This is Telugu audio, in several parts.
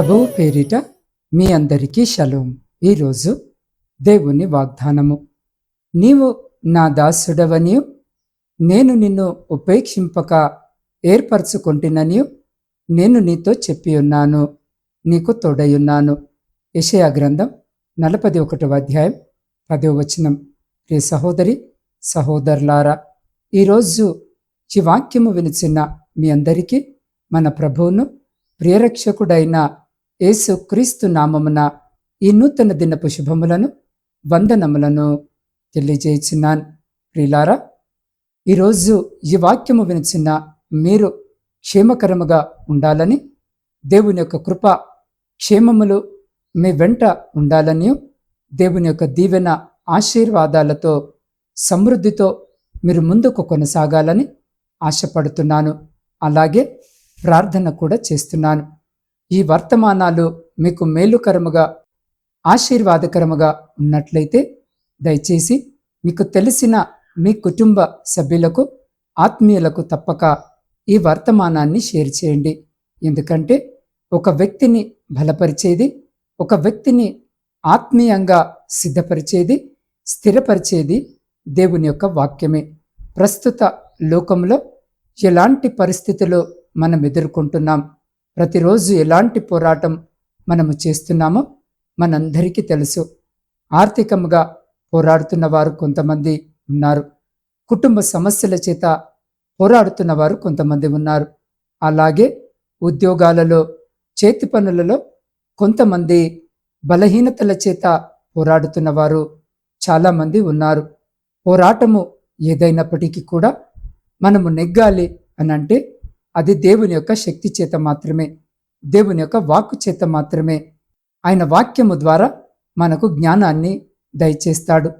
ప్రభువు పేరిట మీ అందరికీ షలోం. ఈరోజు దేవుని వాగ్దానము. నీవు నా దాసుడవనియు నేను నిన్ను ఉపేక్షింపక ఏర్పరచుకుంటున్ననియు నేను నీతో చెప్పి ఉన్నాను నీకు తోడయున్నాను యషయా గ్రంథం నలపది ఒకటవ అధ్యాయం పదో వచనం. ప్రియ సహోదరి సహోదరులారా ఈరోజు ఈ వాక్యము వినిచిన మీ అందరికీ మన ప్రభువును ప్రియరక్షకుడైన యేసు క్రీస్తు నామమున ఈ నూతన దినపు శుభములను వందనములను తెలియజేయుచున్నాను. ప్రియులారా ఈరోజు ఈ వాక్యము వినిచిన మీరు క్షేమకరముగా ఉండాలని దేవుని యొక్క కృప క్షేమములు మీ వెంట ఉండాలని దేవుని యొక్క దీవెన ఆశీర్వాదాలతో సమృద్ధితో మీరు ముందుకు కొనసాగాలని ఆశపడుతున్నాను. అలాగే ప్రార్థన కూడా చేస్తున్నాను. ఈ వర్తమానాలు మీకు మేలుకరముగా ఆశీర్వాదకరముగా ఉన్నట్లయితే దయచేసి మీకు తెలిసిన మీ కుటుంబ సభ్యులకు ఆత్మీయులకు తప్పక ఈ వర్తమానాన్ని షేర్ చేయండి. ఎందుకంటే ఒక వ్యక్తిని బలపరిచేది ఒక వ్యక్తిని ఆత్మీయంగా సిద్ధపరిచేది స్థిరపరిచేది దేవుని యొక్క వాక్యమే. ప్రస్తుత లోకంలో ఎలాంటి పరిస్థితులు మనం ఎదుర్కొంటున్నాం? ప్రతిరోజు ఎలాంటి పోరాటం మనము చేస్తున్నామో మనందరికీ తెలుసు. ఆర్థికంగా పోరాడుతున్న వారు కొంతమంది ఉన్నారు. కుటుంబ సమస్యల చేత పోరాడుతున్న వారు కొంతమంది ఉన్నారు. అలాగే ఉద్యోగాలలో చేతి పనులలో కొంతమంది బలహీనతల చేత పోరాడుతున్న వారు చాలామంది ఉన్నారు. పోరాటము ఏదైనప్పటికీ కూడా మనము నెగ్గాలి అని అంటే అది దేవుని యొక్క శక్తి చేత మాత్రమే దేవుని యొక్క వాక్కు చేత మాత్రమే. ఆయన వాక్యము ద్వారా మనకు జ్ఞానాన్ని దయచేస్తాడు.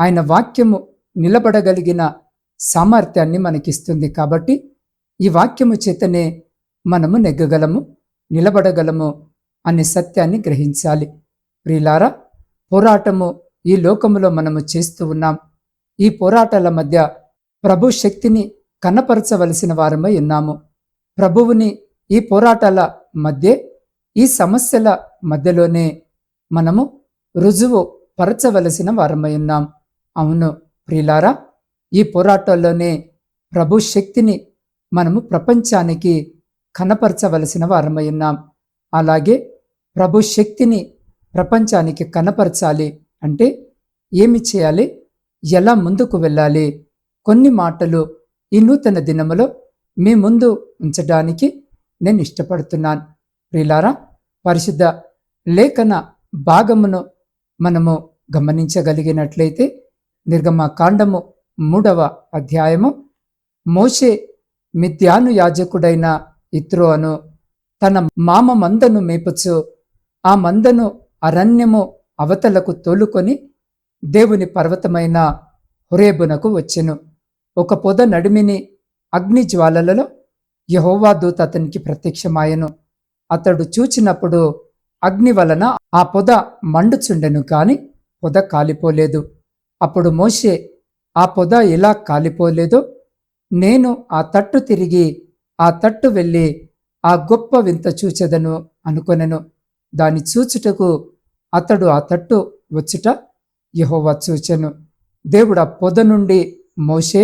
ఆయన వాక్యము నిలబడగలిగిన సామర్థ్యాన్ని మనకిస్తుంది కాబట్టి ఈ వాక్యము చేతనే మనము నెగ్గగలము నిలబడగలము అనే సత్యాన్ని గ్రహించాలి. ప్రియులారా పోరాటము ఈ లోకములో మనము చేస్తూ ఉన్నాం. ఈ పోరాటాల మధ్య ప్రభు శక్తిని కనపరచవలసిన వారమై ఉన్నాము. ప్రభువుని ఈ పోరాటాల మధ్య ఈ సమస్యల మధ్యలోనే మనము రుజువు పరచవలసిన వారమై ఉన్నాం. అవును ప్రియులారా ఈ పోరాటాల్లోనే ప్రభు శక్తిని మనము ప్రపంచానికి కనపరచవలసిన వారమై ఉన్నాం. అలాగే ప్రభు శక్తిని ప్రపంచానికి కనపరచాలి అంటే ఏమి చేయాలి? ఎలా ముందుకు వెళ్ళాలి? కొన్ని మాటలు ఈ నూతన దినములో మీ ముందు ఉంచడానికి నేను ఇష్టపడుతున్నాను. ప్రిలారా పరిశుద్ధ లేఖన భాగమును మనము గమనించగలిగినట్లయితే నిర్గమ కాండము మూడవ అధ్యాయము మోషే మిథ్యాను యాజకుడైన ఇత్రో అను తన మామ మందను మేపచ్చు ఆ మందను అరణ్యము అవతలకు తోలుకొని దేవుని పర్వతమైన హురేబునకు వచ్చెను. ఒక పొద నడిమిని అగ్ని జ్వాలలలో యహోవా దూత అతనికి ప్రత్యక్షమాయను. అతడు చూచినప్పుడు అగ్ని వలన ఆ పొద మండుచుండెను కాని పొద కాలిపోలేదు. అప్పుడు మోషే ఆ పొద ఎలా కాలిపోలేదో? నేను ఆ తట్టు తిరిగి ఆ తట్టు వెళ్ళి ఆ గొప్ప వింత చూచెదను అనుకొనెను. దాని చూచుటకు అతడు ఆ తట్టు వచ్చుట యహోవా చూచెను. దేవుడు ఆ పొద నుండి మోషే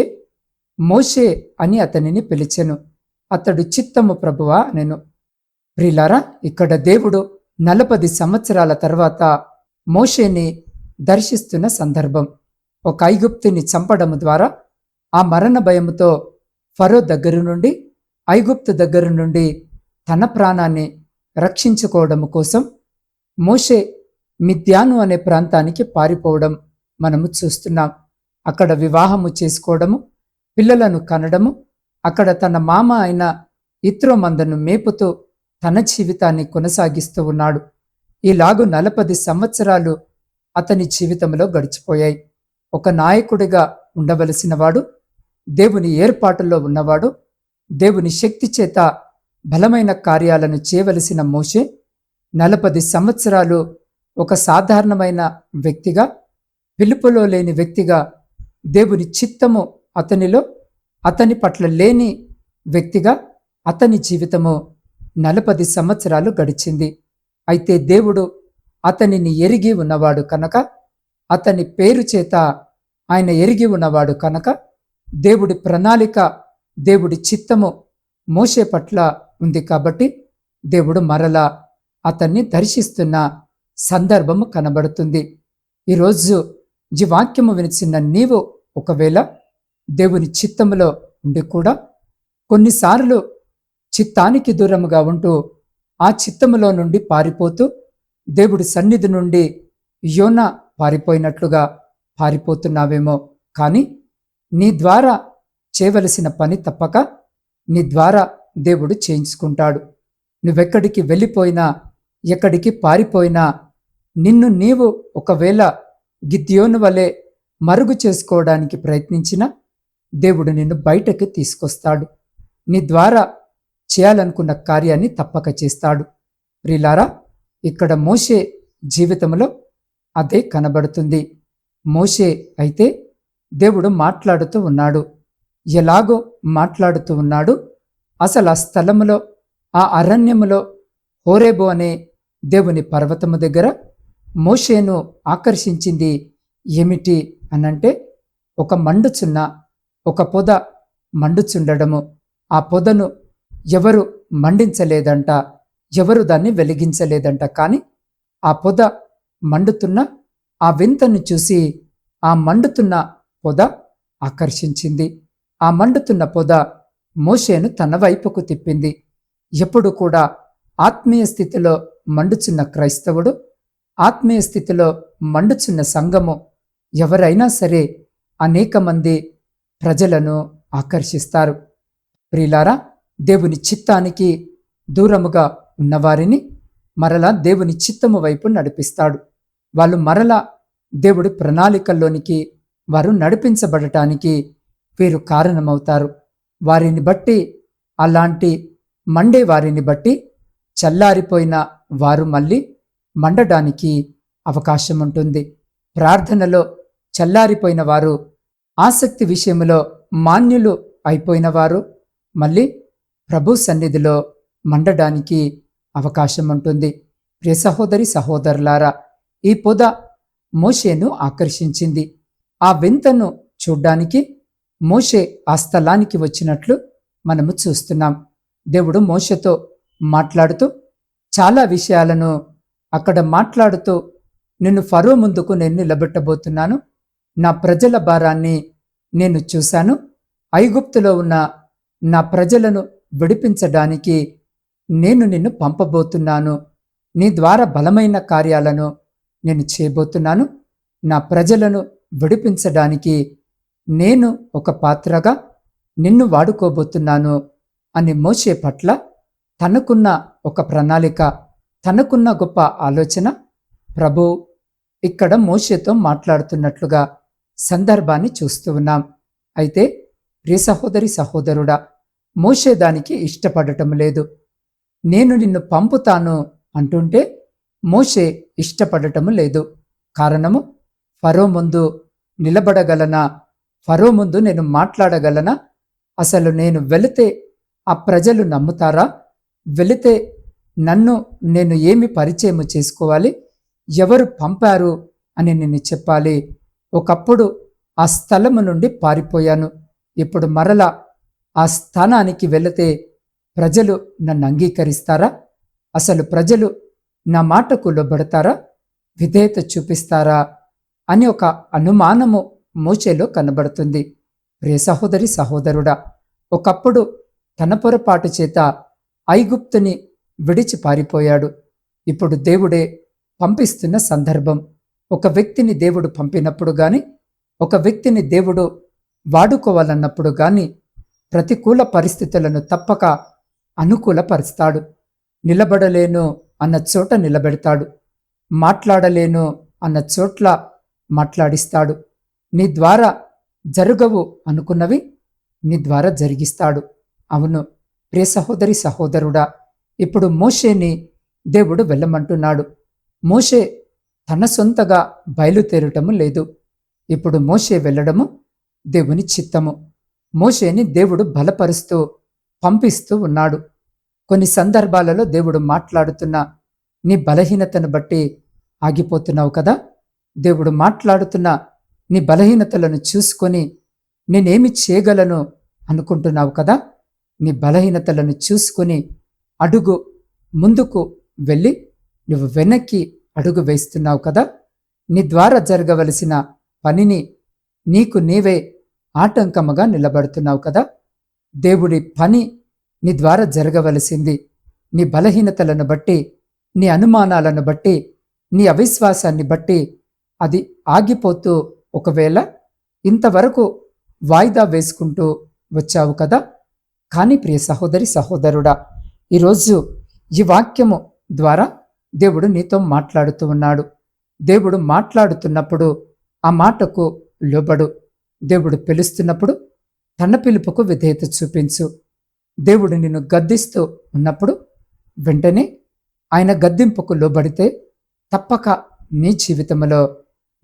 మోషే అని అతనిని పిలిచెను. అతడు చిత్తము ప్రభువా నేను. ప్రిలారా ఇక్కడ దేవుడు నలపది సంవత్సరాల తర్వాత మోషేని దర్శిస్తున్న సందర్భం. ఒక ఐగుప్తిని చంపడము ద్వారా ఆ మరణ భయముతో ఫరో దగ్గర నుండి ఐగుప్తు దగ్గర నుండి తన ప్రాణాన్ని రక్షించుకోవడం కోసం మోషే మిథ్యాను అనే ప్రాంతానికి పారిపోవడం మనము చూస్తున్నాం. అక్కడ వివాహము చేసుకోవడము పిల్లలను కనడము అక్కడ తన మామ అయిన ఇత్రో మందను మేపుతూ తన జీవితాన్ని కొనసాగిస్తూ ఉన్నాడు. ఈలాగు నలపది సంవత్సరాలు అతని జీవితంలో గడిచిపోయాయి. ఒక నాయకుడిగా ఉండవలసినవాడు దేవుని ఏర్పాటులో ఉన్నవాడు దేవుని శక్తి చేత బలమైన కార్యాలను చేయవలసిన మోషే నలపది సంవత్సరాలు ఒక సాధారణమైన వ్యక్తిగా పిలుపులో లేని వ్యక్తిగా దేవుని చిత్తము అతనిలో అతని పట్ల లేని వ్యక్తిగా అతని జీవితము నలపది సంవత్సరాలు గడిచింది. అయితే దేవుడు అతనిని ఎరిగి ఉన్నవాడు కనుక అతని పేరు చేత ఆయన ఎరిగి ఉన్నవాడు కనుక దేవుడి ప్రణాళిక దేవుడి చిత్తము మోసే పట్ల ఉంది కాబట్టి దేవుడు మరలా అతన్ని దర్శిస్తున్న సందర్భము కనబడుతుంది. ఈరోజు ఈ వాక్యము వినిచిన నీవు ఒకవేళ దేవుని చిత్తములో ఉండి కూడా కొన్నిసార్లు చిత్తానికి దూరముగా ఉంటూ ఆ చిత్తములో నుండి పారిపోతూ దేవుడి సన్నిధి నుండి యోన పారిపోయినట్లుగా పారిపోతున్నావేమో. కానీ నీ ద్వారా చేయవలసిన పని తప్పక నీ ద్వారా దేవుడు చేయించుకుంటాడు. నువ్వెక్కడికి వెళ్ళిపోయినా ఎక్కడికి పారిపోయినా నిన్ను నీవు ఒకవేళ గిద్యోను వలె మరుగు చేసుకోవడానికి ప్రయత్నించినా దేవుడు నిన్ను బయటకు తీసుకొస్తాడు. నీ ద్వారా చేయాలనుకున్న కార్యాన్ని తప్పక చేస్తాడు. ప్రిలారా ఇక్కడ మోషే జీవితంలో అదే కనబడుతుంది. మోషే అయితే దేవుడు మాట్లాడుతూ ఉన్నాడు. ఎలాగో మాట్లాడుతూ ఉన్నాడు. అసలు ఆ స్థలములో ఆ అరణ్యములో హోరేబో అనే దేవుని పర్వతము దగ్గర మోషేను ఆకర్షించింది ఏమిటి అనంటే ఒక మండుచున్న ఒక పొద మండుచుండడము. ఆ పొదను ఎవరు మండించలేదంట ఎవరు దాన్ని వెలిగించలేదంట. కానీ ఆ పొద మండుతున్న ఆ వింతను చూసి ఆ మండుతున్న పొద ఆకర్షించింది. ఆ మండుతున్న పొద మోషేను తన వైపుకు తిప్పింది. ఎప్పుడు కూడా ఆత్మీయ స్థితిలో మండుచున్న క్రైస్తవుడు ఆత్మీయ స్థితిలో మండుచున్న సంఘము ఎవరైనా సరే అనేక మంది ప్రజలను ఆకర్షిస్తారు. ప్రియులారా దేవుని చిత్తానికి దూరముగా ఉన్నవారిని మరలా దేవుని చిత్తము వైపు నడిపిస్తాడు. వాళ్ళు మరలా దేవుడి ప్రణాళికల్లోనికి వారు నడిపించబడటానికి వీరు కారణమవుతారు. వారిని బట్టి అలాంటి మండే వారిని బట్టి చల్లారిపోయిన వారు మళ్ళీ మండడానికి అవకాశం ఉంటుంది ప్రార్థనలో చల్లారిపోయిన వారు ఆసక్తి విషయంలో మాన్యులు అయిపోయిన వారు మళ్ళీ ప్రభు సన్నిధిలో మండడానికి అవకాశం ఉంటుంది ప్రియ సహోదరి సహోదరులారా ఈ పొద మోషేను ఆకర్షించింది. ఆ వింతను చూడ్డానికి మోషే ఆ స్థలానికి వచ్చినట్లు మనము చూస్తున్నాం. దేవుడు మోషతో మాట్లాడుతూ చాలా విషయాలను అక్కడ మాట్లాడుతూ నిన్ను ఫరో ముందుకు నేను నిలబెట్టబోతున్నాను. నా ప్రజల భారాన్ని నేను చూశాను. ఐగుప్తులో ఉన్న నా ప్రజలను విడిపించడానికి నేను నిన్ను పంపబోతున్నాను. నీ ద్వారా బలమైన కార్యాలను నేను చేయబోతున్నాను. నా ప్రజలను విడిపించడానికి నేను ఒక పాత్రగా నిన్ను వాడుకోబోతున్నాను అని మోసే పట్ల తనకున్న ఒక ప్రణాళిక తనకున్న గొప్ప ఆలోచన. ప్రభు ఇక్కడ మోషేతో మాట్లాడుతున్నట్లుగా సందర్భాన్ని చూస్తూ ఉన్నాం. అయితే ప్రియ సహోదరి సహోదరుడా మోషే దానికి ఇష్టపడటం లేదు. నేను నిన్ను పంపుతాను అంటుంటే మోషే ఇష్టపడటము లేదు. కారణము ఫరో ముందు నిలబడగలనా? ఫరో ముందు నేను మాట్లాడగలనా? అసలు నేను వెళితే ఆ ప్రజలు నమ్ముతారా? వెళితే నన్ను నేను ఏమి పరిచయం చేసుకోవాలి? ఎవరు పంపారు అని నేను చెప్పాలి? ఒకప్పుడు ఆ స్థలము నుండి పారిపోయాను. ఇప్పుడు మరలా ఆ స్థానానికి వెళితే ప్రజలు నన్ను అంగీకరిస్తారా? అసలు ప్రజలు నా మాటకు లోబడతారా? విధేయత చూపిస్తారా? అని ఒక అనుమానము మూచేలో కనబడుతుంది. ప్రియ సహోదరి సహోదరుడా ఒకప్పుడు తన పొరపాటు చేత ఐగుప్తుని విడిచి పారిపోయాడు. ఇప్పుడు దేవుడే పంపిస్తున్న సందర్భం. ఒక వ్యక్తిని దేవుడు పంపినప్పుడు కానీ ఒక వ్యక్తిని దేవుడు వాడుకోవాలన్నప్పుడు కానీ ప్రతికూల పరిస్థితులను తప్పక అనుకూలపరుస్తాడు. నిలబడలేను అన్న చోట నిలబెడతాడు. మాట్లాడలేను అన్న చోట్ల మాట్లాడిస్తాడు. నీ ద్వారా జరగవు అనుకున్నవి నీ ద్వారా జరిగిస్తాడు. అవును ప్రియ సహోదరి సహోదరుడా ఇప్పుడు మోషేని దేవుడు వెళ్ళమంటున్నాడు. మోషే తన సొంతగా బయలుదేరటము లేదు. ఇప్పుడు మోషే వెళ్ళడము దేవుని చిత్తము. మోషేని దేవుడు బలపరుస్తూ పంపిస్తూ ఉన్నాడు. కొన్ని సందర్భాలలో దేవుడు మాట్లాడుతున్న నీ బలహీనతను బట్టి ఆగిపోతున్నావు కదా? దేవుడు మాట్లాడుతున్న నీ బలహీనతలను చూసుకొని నేనేమి చేయగలను అనుకుంటున్నావు కదా? నీ బలహీనతలను చూసుకొని అడుగు ముందుకు వెళ్ళి నువ్వు వెనక్కి అడుగు వేస్తున్నావు కదా? నీ ద్వారా జరగవలసిన పనిని నీకు నీవే ఆటంకముగా నిలబడుతున్నావు కదా? దేవుడి పని నీ ద్వారా జరగవలసింది. నీ బలహీనతలను బట్టి నీ అనుమానాలను బట్టి నీ అవిశ్వాసాన్ని బట్టి అది ఆగిపోతూ ఒకవేళ ఇంతవరకు వాయిదా వేసుకుంటూ వచ్చావు కదా? కానీ ప్రియ సహోదరి సహోదరుడా ఈరోజు ఈ వాక్యము ద్వారా దేవుడు నీతో మాట్లాడుతూ ఉన్నాడు. దేవుడు మాట్లాడుతున్నప్పుడు ఆ మాటకు లోబడు. దేవుడు పిలుస్తున్నప్పుడు తన పిలుపుకు విధేయత చూపించు. దేవుడు నిన్ను గద్దిస్తూ ఉన్నప్పుడు వెంటనే ఆయన గద్దింపుకు లోబడితే తప్పక నీ జీవితంలో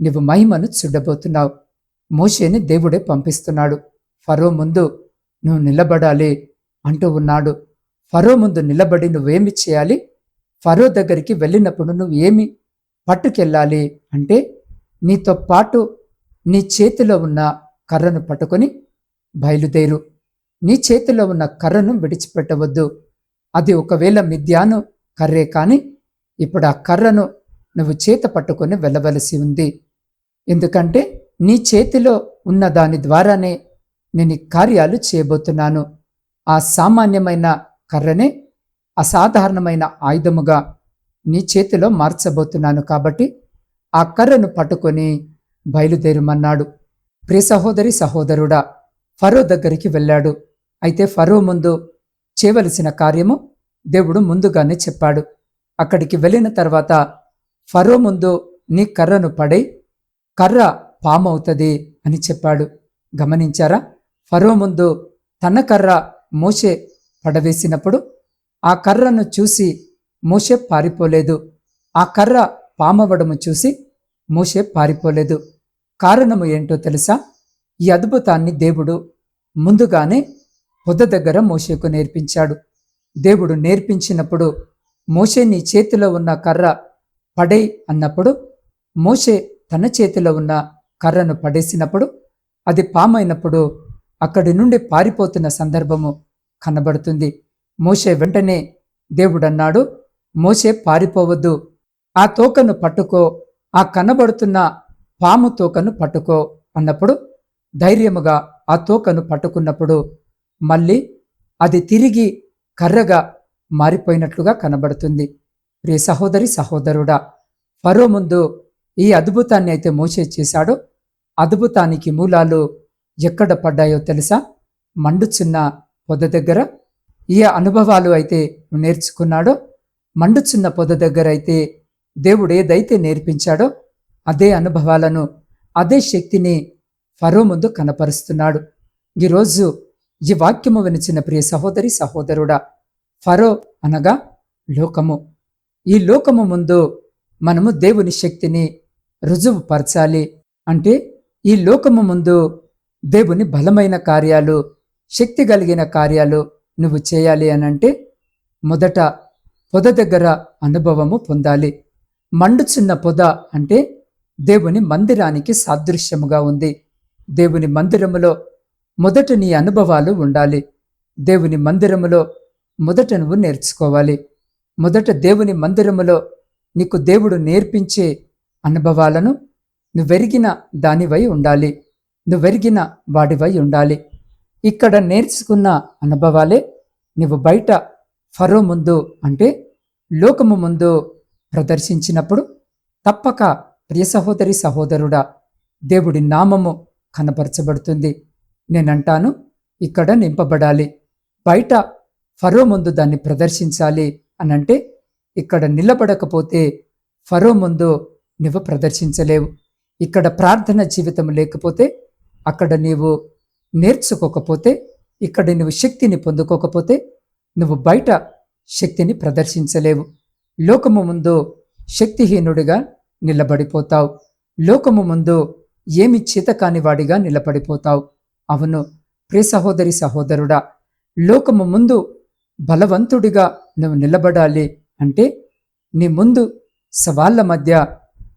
నువ్వు మహిమను చూడబోతున్నావు. మోషేని దేవుడే పంపిస్తున్నాడు. ఫరో ముందు నువ్వు నిలబడాలి అంటూ ఉన్నాడు. ఫరో ముందు నిలబడి నువ్వేమి చేయాలి? ఫరో దగ్గరికి వెళ్ళినప్పుడు నువ్వు ఏమి పట్టుకెళ్ళాలి అంటే నీతో పాటు నీ చేతిలో ఉన్న కర్రను పట్టుకొని బయలుదేరు. నీ చేతిలో ఉన్న కర్రను విడిచిపెట్టవద్దు. అది ఒకవేళ మిథ్యాను కర్రే కానీ ఇప్పుడు ఆ కర్రను నువ్వు చేత పట్టుకొని వెళ్ళవలసి ఉంది. ఎందుకంటే నీ చేతిలో ఉన్న దాని ద్వారానే నేను కార్యాలు చేయబోతున్నాను. ఆ సామాన్యమైన కర్రనే అసాధారణమైన ఆయుధముగా నీ చేతిలో మార్చబోతున్నాను కాబట్టి ఆ కర్రను పట్టుకొని బయలుదేరమన్నాడు. ప్రియ సహోదరి సహోదరుడా ఫరో దగ్గరికి వెళ్ళాడు. అయితే ఫరో ముందు చేయవలసిన కార్యము దేవుడు ముందుగానే చెప్పాడు. అక్కడికి వెళ్ళిన తర్వాత ఫరో ముందు నీ కర్రను పడై కర్ర పామవుతుంది అని చెప్పాడు. గమనించారా? ఫరో ముందు తన కర్ర మోసే పడవేసినప్పుడు ఆ కర్రను చూసి మోషే పారిపోలేదు. ఆ కర్ర పామవడము చూసి మోషే పారిపోలేదు. కారణము ఏంటో తెలుసా? ఈ అద్భుతాన్ని దేవుడు ముందుగానే పొద దగ్గర మోషేకు నేర్పించాడు. దేవుడు నేర్పించినప్పుడు మోషే నీ చేతిలో ఉన్న కర్ర పడై అన్నప్పుడు మోషే తన చేతిలో ఉన్న కర్రను పడేసినప్పుడు అది పామైనప్పుడు అక్కడి నుండి పారిపోతున్న సందర్భము కనబడుతుంది. మోషే వెంటనే దేవుడన్నాడు మోషే పారిపోవద్దు. ఆ తోకను పట్టుకో ఆ కనబడుతున్న పాము తోకను పట్టుకో అన్నప్పుడు ధైర్యముగా ఆ తోకను పట్టుకున్నప్పుడు మళ్ళీ అది తిరిగి కర్రగా మారిపోయినట్లుగా కనబడుతుంది. ప్రియ సహోదరి సహోదరుడా ఫరో ముందు ఈ అద్భుతాన్ని అయితే మోసే చేశాడో. అద్భుతానికి మూలాలు ఎక్కడ పడ్డాయో తెలుసా? మండుచున్న పొద దగ్గర ఈ అనుభవాలు అయితే నేర్చుకున్నాడో మండుచున్న పొద దగ్గర అయితే దేవుడు ఏదైతే నేర్పించాడో అదే అనుభవాలను అదే శక్తిని ఫరో ముందు కనపరుస్తున్నాడు. ఈరోజు ఈ వాక్యము వినిచిన ప్రియ సహోదరి సహోదరుడా ఫరో అనగా లోకము. ఈ లోకము ముందు మనము దేవుని శక్తిని రుజువుపరచాలి అంటే ఈ లోకము ముందు దేవుని బలమైన కార్యాలు శక్తి కలిగిన కార్యాలు నువ్వు చేయాలి అని అంటే మొదట పొద దగ్గర అనుభవము పొందాలి. మండుచున్న పొద అంటే దేవుని మందిరానికి సాదృశ్యముగా ఉంది. దేవుని మందిరములో మొదట నీ అనుభవాలు ఉండాలి. దేవుని మందిరములో మొదట నువ్వు నేర్చుకోవాలి. మొదట దేవుని మందిరములో నీకు దేవుడు నేర్పించే అనుభవాలను నువ్వెరిగిన దానివై ఉండాలి. నువ్వెరిగిన వాడివై ఉండాలి. ఇక్కడ నేర్చుకున్న అనుభవాలే నువ్వు బయట ఫరో ముందు అంటే లోకము ముందు ప్రదర్శించినప్పుడు తప్పక ప్రియ సహోదరి సహోదరుడా దేవుడి నామము కనపరచబడుతుంది. నేనంటాను ఇక్కడ నింపబడాలి. బయట ఫరో ముందు దాన్ని ప్రదర్శించాలి అనంటే ఇక్కడ నిలబడకపోతే ఫరో ముందు నువ్వు ప్రదర్శించలేవు. ఇక్కడ ప్రార్థన జీవితం లేకపోతే అక్కడ నీవు నేర్చుకోకపోతే ఇక్కడ నువ్వు శక్తిని పొందుకోకపోతే నువ్వు బయట శక్తిని ప్రదర్శించలేవు. లోకము ముందు శక్తిహీనుడిగా నిలబడిపోతావు. లోకము ముందు ఏమి చేతకాని వాడిగా నిలబడిపోతావు. అవును ప్రియ సహోదరి సహోదరుడా లోకము ముందు బలవంతుడిగా నువ్వు నిలబడాలి అంటే నీ ముందు సవాళ్ళ మధ్య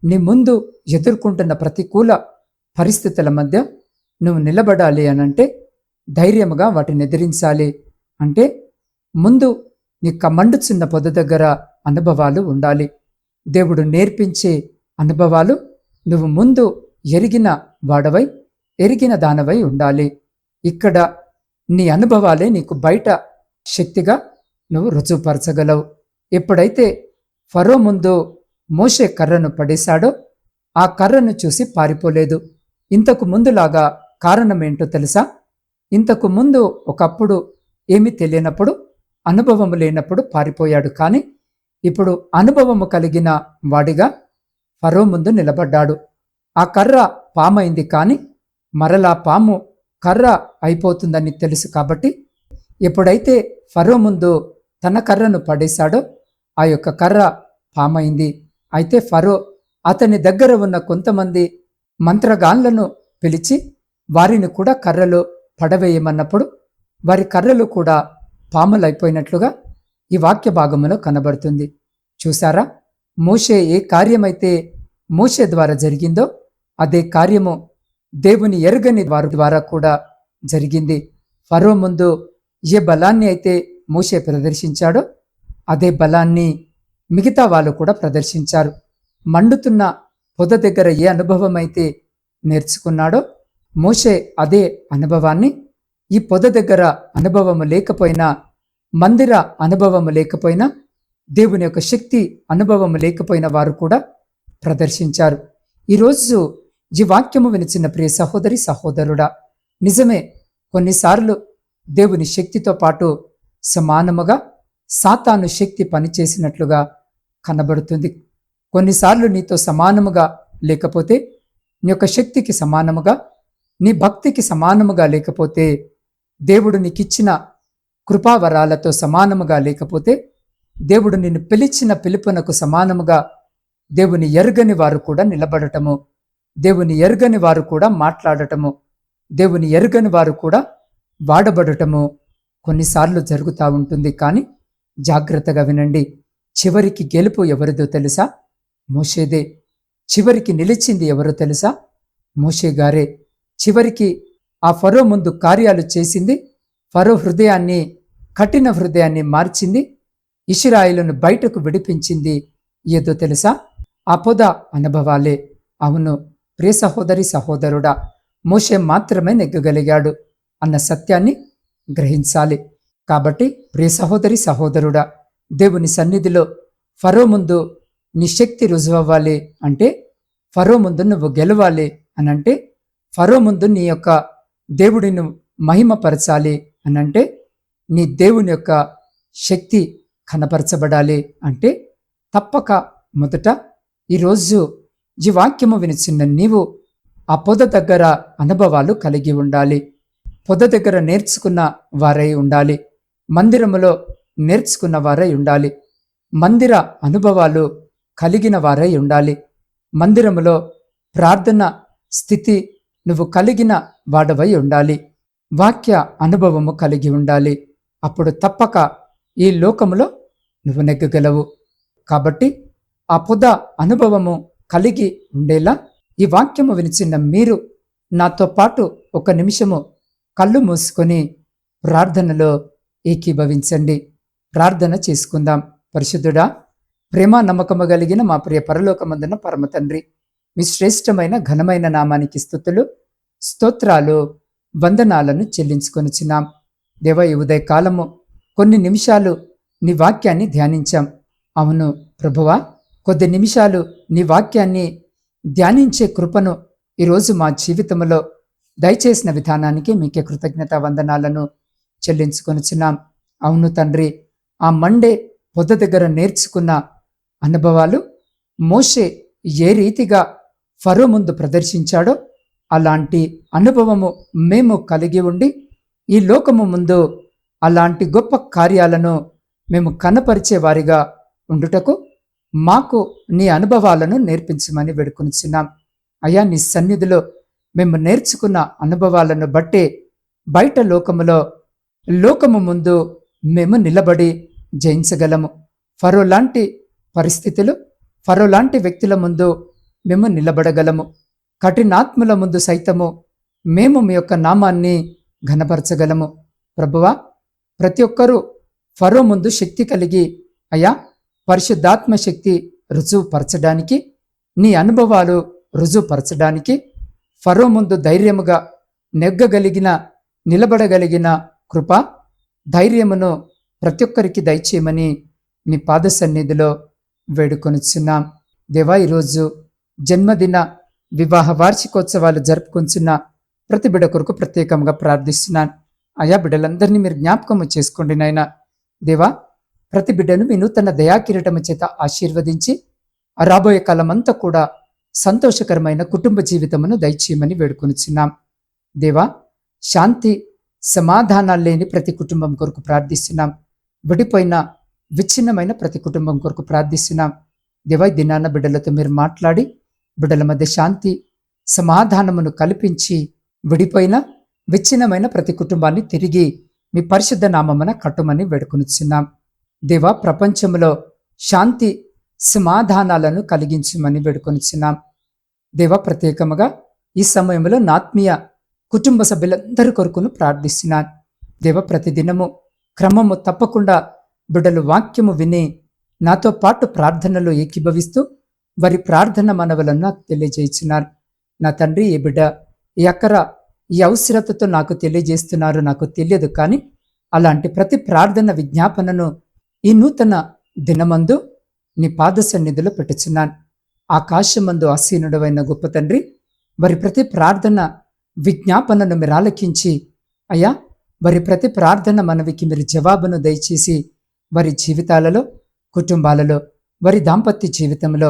నీ ముందు ఎదుర్కొంటున్న ప్రతికూల పరిస్థితుల మధ్య నువ్వు నిలబడాలి అని అంటే ధైర్యముగా వాటిని ఎదిరించాలి. అంటే ముందు నీ కమండుచున్న పొద దగ్గర అనుభవాలు ఉండాలి. దేవుడు నేర్పించే అనుభవాలు నువ్వు ముందు ఎరిగిన వాడవై ఎరిగిన దానవై ఉండాలి. ఇక్కడ నీ అనుభవాలే నీకు బయట శక్తిగా నువ్వు రుజువుపరచగలవు. ఎప్పుడైతే ఫరో ముందు మోషే కర్రను పడేశాడో ఆ కర్రను చూసి పారిపోలేదు. ఇంతకు ముందులాగా కారణం ఏంటో తెలుసా? ఇంతకు ముందు ఒకప్పుడు ఏమీ తెలియనప్పుడు అనుభవము లేనప్పుడు పారిపోయాడు కానీ ఇప్పుడు అనుభవము కలిగిన వాడిగా ఫరో ముందు నిలబడ్డాడు. ఆ కర్ర పామైంది కానీ మరలా పాము కర్ర అయిపోతుందని తెలుసు కాబట్టి ఎప్పుడైతే ఫరో ముందు తన కర్రను పడేశాడో ఆ యొక్క కర్ర పామైంది. అయితే ఫరో అతని దగ్గర ఉన్న కొంతమంది మంత్రగాన్లను పిలిచి వారిని కూడా కర్రలో పడవేయమన్నప్పుడు వారి కర్రలు కూడా పాములైపోయినట్లుగా ఈ వాక్య భాగములో కనబడుతుంది. చూసారా మోషే ఏ కార్యమైతే మోషే ద్వారా జరిగిందో అదే కార్యము దేవుని ఎరగని వారి ద్వారా కూడా జరిగింది. ఫరో ముందు ఏ బలాన్ని అయితే మోషే ప్రదర్శించాడో అదే బలాన్ని మిగతా వాళ్ళు కూడా ప్రదర్శించారు. మండుతున్న పొద దగ్గర ఏ అనుభవం అయితే నేర్చుకున్నాడో మోషే అదే అనుభవాన్ని ఈ పొద దగ్గర అనుభవము లేకపోయినా మందిర అనుభవము లేకపోయినా దేవుని యొక్క శక్తి అనుభవము లేకపోయిన వారు కూడా ప్రదర్శించారు. ఈరోజు ఈ వాక్యము వినిచిన ప్రియ సహోదరి సహోదరుడా నిజమే కొన్నిసార్లు దేవుని శక్తితో పాటు సమానముగా సాతాను శక్తి పనిచేసినట్లుగా కనబడుతుంది. కొన్నిసార్లు నీతో సమానముగా లేకపోతే నీ యొక్క శక్తికి సమానముగా నీ భక్తికి సమానముగా లేకపోతే దేవుడు నీకిచ్చిన కృపావరాలతో సమానముగా లేకపోతే దేవుడు నిన్ను పిలిచిన పిలుపునకు సమానముగా దేవుని ఎరుగని వారు కూడా నిలబడటము దేవుని ఎరుగని వారు కూడా మాట్లాడటము దేవుని ఎరుగని వారు కూడా వాడబడటము కొన్నిసార్లు జరుగుతూ ఉంటుంది. కానీ జాగ్రత్తగా వినండి. చివరికి గెలుపు ఎవరిదో తెలుసా? మోషేదే. చివరికి నిలిచింది ఎవరో తెలుసా? మోషే గారే. చివరికి ఆ ఫరో ముందు కార్యాలు చేసింది. ఫరో హృదయాన్ని కఠిన హృదయాన్ని మార్చింది. ఇషిరాయిలను బయటకు విడిపించింది. ఏదో తెలుసా? ఆ పొద అనుభవాలే. అవును ప్రియ సహోదరి సహోదరుడా మోషే మాత్రమే నెగ్గగలిగాడు అన్న సత్యాన్ని గ్రహించాలి. కాబట్టి ప్రియ సహోదరి సహోదరుడా దేవుని సన్నిధిలో ఫరో ముందు నీ శక్తి రుజువవ్వాలి అంటే ఫరో ముందు నువ్వు గెలవాలి అనంటే ఫరో ముందు నీ యొక్క దేవుడిని మహిమపరచాలి అని అంటే నీ దేవుని యొక్క శక్తి కనపరచబడాలి అంటే తప్పక మొదట ఈరోజు ఈ వాక్యము వినిచిన్న నీవు ఆ పొద దగ్గర అనుభవాలు కలిగి ఉండాలి. పొద దగ్గర నేర్చుకున్న వారై ఉండాలి. మందిరములో నేర్చుకున్న వారై ఉండాలి. మందిర అనుభవాలు కలిగిన వారై ఉండాలి. మందిరములో ప్రార్థన స్థితి నువ్వు కలిగిన వాడవై ఉండాలి. వాక్య అనుభవము కలిగి ఉండాలి. అప్పుడు తప్పక ఈ లోకములో నువ్వు నెగ్గగలవు. కాబట్టి ఆ పొద అనుభవము కలిగి ఉండేలా ఈ వాక్యము వినిచిన మీరు నాతో పాటు ఒక నిమిషము కళ్ళు మూసుకొని ప్రార్థనలో ఏకీభవించండి. ప్రార్థన చేసుకుందాం. పరిశుద్ధుడా ప్రేమ నమ్మకము కలిగిన మా ప్రియ పరలోకమందున పరమ తండ్రి మీ శ్రేష్టమైన ఘనమైన నామానికి స్థుతులు స్తోత్రాలు వందనాలను చెల్లించుకొనిచున్నాం. దేవ ఈ ఉదయ కాలము కొన్ని నిమిషాలు నీ వాక్యాన్ని ధ్యానించాం. అవును ప్రభువా కొద్ది నిమిషాలు నీ వాక్యాన్ని ధ్యానించే కృపను ఈరోజు మా జీవితంలో దయచేసిన విధానానికి మీకే కృతజ్ఞత వందనాలను చెల్లించుకొనిచున్నాం. అవును తండ్రి ఆ మండే పొద్ద దగ్గర నేర్చుకున్న అనుభవాలు మోషే ఏ రీతిగా ఫరో ముందు ప్రదర్శించాడో అలాంటి అనుభవము మేము కలిగి ఉండి ఈ లోకము ముందు అలాంటి గొప్ప కార్యాలను మేము కనపరిచే వారిగా ఉండుటకు మాకు నీ అనుభవాలను నేర్పించమని వేడుకొనిచున్నాం. అయ్యా నీ సన్నిధిలో మేము నేర్చుకున్న అనుభవాలను బట్టి బయట లోకములో లోకము ముందు మేము నిలబడి జయించగలము. ఫరో లాంటి పరిస్థితులు ఫరో లాంటి వ్యక్తుల ముందు మేము నిలబడగలము. కఠినాత్ముల ముందు సైతము మేము మీ యొక్క నామాన్ని ఘనపరచగలము. ప్రభువా ప్రతి ఒక్కరూ ఫరో ముందు శక్తి కలిగి అయ్యా పరిశుద్ధాత్మ శక్తి రుజువుపరచడానికి నీ అనుభవాలు రుజువుపరచడానికి ఫరో ముందు ధైర్యముగా నెగ్గగలిగిన నిలబడగలిగిన కృప ధైర్యమును ప్రతి ఒక్కరికి దయచేయమని నీ పాద సన్నిధిలో వేడుకొనిచున్నాం. దేవా ఈరోజు జన్మదిన వివాహ వార్షికోత్సవాలు జరుపుకొంచున్న ప్రతి బిడ కొరకు ప్రత్యేకంగా ప్రార్థిస్తున్నాను. ఆయా బిడ్డలందరినీ మీరు జ్ఞాపకము చేసుకోండి నాయన. దేవా ప్రతి బిడ్డను మీ నూతన దయాకిరీటము చేత ఆశీర్వదించి రాబోయే రాబోయే కాలమంతా కూడా సంతోషకరమైన కుటుంబ జీవితమును దయచేయమని వేడుకొనిచున్నాం. దేవా శాంతి సమాధానాలు లేని ప్రతి కుటుంబం కొరకు ప్రార్థిస్తున్నాం. విడిపోయిన విచ్ఛిన్నమైన ప్రతి కుటుంబం కొరకు ప్రార్థిస్తున్నాం. దేవా దినాన్న బిడ్డలతో మీరు మాట్లాడి బిడ్డల మధ్య శాంతి సమాధానమును కల్పించి విడిపోయిన విచ్ఛిన్నమైన ప్రతి కుటుంబాన్ని తిరిగి మీ పరిశుద్ధ నామమున కట్టుమని వేడుకొనిచున్నాం. దేవా ప్రపంచంలో శాంతి సమాధానాలను కలిగించమని వేడుకొనిచున్నాం. దేవా ప్రత్యేకముగా ఈ సమయంలో నాత్మీయ కుటుంబ సభ్యులందరి కొరకును ప్రార్థిస్తున్నాను. దేవ ప్రతిదినము క్రమము తప్పకుండా బిడ్డలు వాక్యము విని నాతో పాటు ప్రార్థనలో ఏకీభవిస్తూ వారి ప్రార్థన మనవలను నాకు తెలియజేస్తున్నారు నా తండ్రి ఈ బిడ్డ ఈ అక్కర ఈ అవసరతతో నాకు తెలియజేస్తున్నారు నాకు తెలియదు కానీ అలాంటి ప్రతి ప్రార్థన విజ్ఞాపనను ఈ నూతన దినమందు నీ పాద సన్నిధిలో పెట్టుచున్నాను. ఆకాశమందు ఆసీనుడవైన గొప్ప తండ్రి వారి ప్రతి ప్రార్థన విజ్ఞాపనను మీరు ఆలకించి అయ్యా వారి ప్రతి ప్రార్థన మనవికి మీరు జవాబును దయచేసి వారి జీవితాలలో కుటుంబాలలో వారి దాంపత్య జీవితంలో